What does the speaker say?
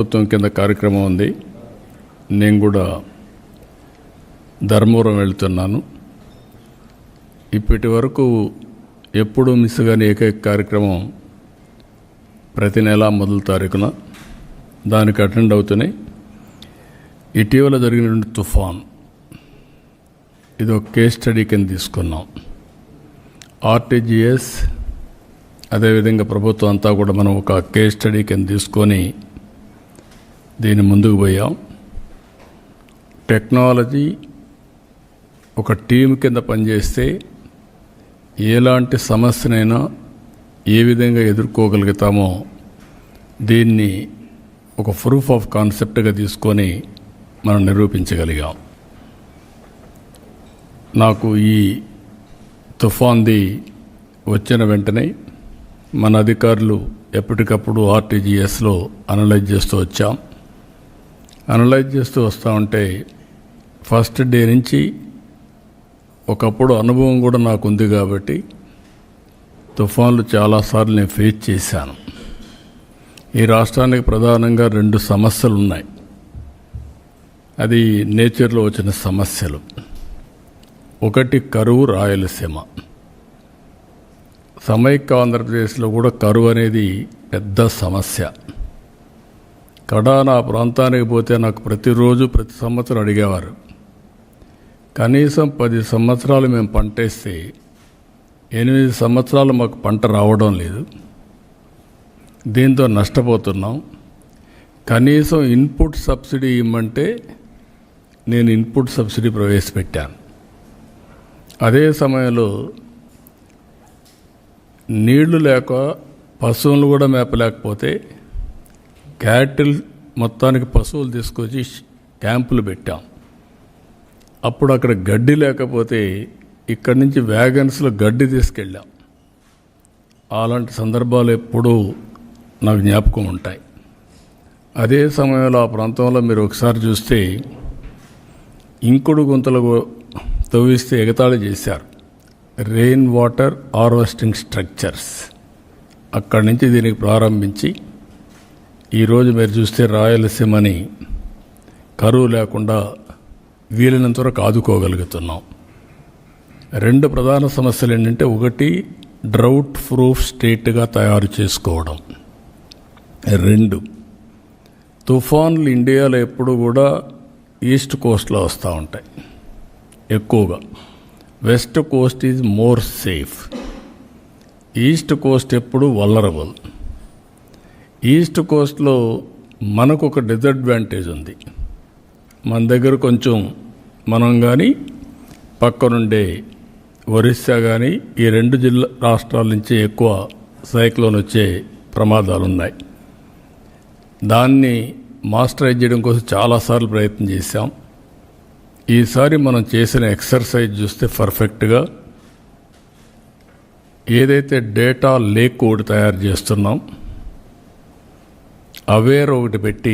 ప్రభుత్వం కింద కార్యక్రమం ఉంది. నేను కూడా ధర్మవరం వెళ్తున్నాను. ఇప్పటి వరకు ఎప్పుడూ మిస్ కాని ఏకైక కార్యక్రమం ప్రతి నెల మొదటి తారీఖున దానికి అటెండ్ అవుతున్నాయి. ఇటీవల జరిగిన తుఫాన్. ఇది ఒక కేస్ స్టడీ కింద తీసుకున్నాం. ఆర్టీజీఎస్ అదేవిధంగా ప్రభుత్వం అంతా కూడా మనం ఒక కేస్ స్టడీ కింద తీసుకొని దీన్ని ముందుకు పోయాం. టెక్నాలజీ ఒక టీం కింద పనిచేస్తే ఎలాంటి సమస్యనైనా ఏ విధంగా ఎదుర్కోగలుగుతామో దీన్ని ఒక ప్రూఫ్ ఆఫ్ కాన్సెప్ట్గా తీసుకొని మనం నిరూపించగలిగాం. నాకు ఈ తుఫాన్ది వచ్చిన వెంటనే మన అధికారులు ఎప్పటికప్పుడు ఆర్టీజీఎస్లో అనలైజ్ చేస్తూ వచ్చాం. అనలైజ్ చేస్తూ వస్తూ ఉంటే ఫస్ట్ డే నుంచి ఒకప్పుడు అనుభవం కూడా నాకు ఉంది కాబట్టి తుఫాన్లు చాలాసార్లు నేను ఫేస్ చేశాను. ఈ రాష్ట్రానికి ప్రధానంగా రెండు సమస్యలు ఉన్నాయి అది నేచర్లో వచ్చిన సమస్యలు. ఒకటి కరువు రాయలసీమ. సమైక్య ఆంధ్రప్రదేశ్లో కూడా కరువు అనేది పెద్ద సమస్య. కడా నా ప్రాంతానికి పోతే నాకు ప్రతిరోజు ప్రతి సంవత్సరం అడిగేవారు. కనీసం పది సంవత్సరాలు మేము పంటేస్తే ఎనిమిది సంవత్సరాలు మాకు పంట రావడం లేదు. దీంతో నష్టపోతున్నాం. కనీసం ఇన్పుట్ సబ్సిడీ ఇమ్మంటే నేను ఇన్పుట్ సబ్సిడీ ప్రవేశపెట్టాను అదే సమయంలో నీళ్ళు లేక పశువులు కూడా మేపలేకపోతే క్యాటిల్ మొత్తానికి పశువులు తీసుకొచ్చి క్యాంపులు పెట్టాం. అప్పుడు అక్కడ గడ్డి లేకపోతే ఇక్కడి నుంచి వ్యాగన్స్లో గడ్డి తీసుకెళ్ళాం. అలాంటి సందర్భాలు ఎప్పుడూ నాకు జ్ఞాపకం ఉంటాయి. అదే సమయంలో ఆ ప్రాంతంలో మీరు ఒకసారి చూస్తే ఇంకుడు గుంతలు తవ్విస్తే ఎగతాళి చేశారు. Rain water harvesting structures. అక్కడి నుంచి దీనికి ప్రారంభించి ఈరోజు మీరు చూస్తే రాయలసీమని కరువు లేకుండా వీలైనంత వరకు ఆదుకోగలుగుతున్నాం. రెండు ప్రధాన సమస్యలు ఏంటంటే ఒకటి డ్రౌట్ ప్రూఫ్ స్టేట్గా తయారు చేసుకోవడం. రెండు తుఫాన్లు ఇండియాలో ఎప్పుడు కూడా ఈస్ట్ కోస్ట్లో వస్తూ ఉంటాయి. ఎక్కువగా. West coast is more safe east coast ఎప్పుడు వల్లరబుల్ ఈస్ట్ కోస్ట్లో మనకు ఒక డిసడ్వాంటేజ్ ఉంది. మన దగ్గర కొంచెం మనం కానీ పక్కనుండే ఒరిస్సా కానీ ఈ రెండు జిల్లా రాష్ట్రాల నుంచి ఎక్కువ సైక్లోన్ వచ్చే ప్రమాదాలు ఉన్నాయి దాన్ని మాస్టరైజ్ చేయడం కోసం చాలాసార్లు ప్రయత్నం చేశాం. ఈసారి మనం చేసిన ఎక్సర్సైజ్ చూస్తే పర్ఫెక్ట్గా ఏదైతే డేటా లేక్ ఒకటి తయారు చేస్తున్నాం అవేర్ ఒకటి పెట్టి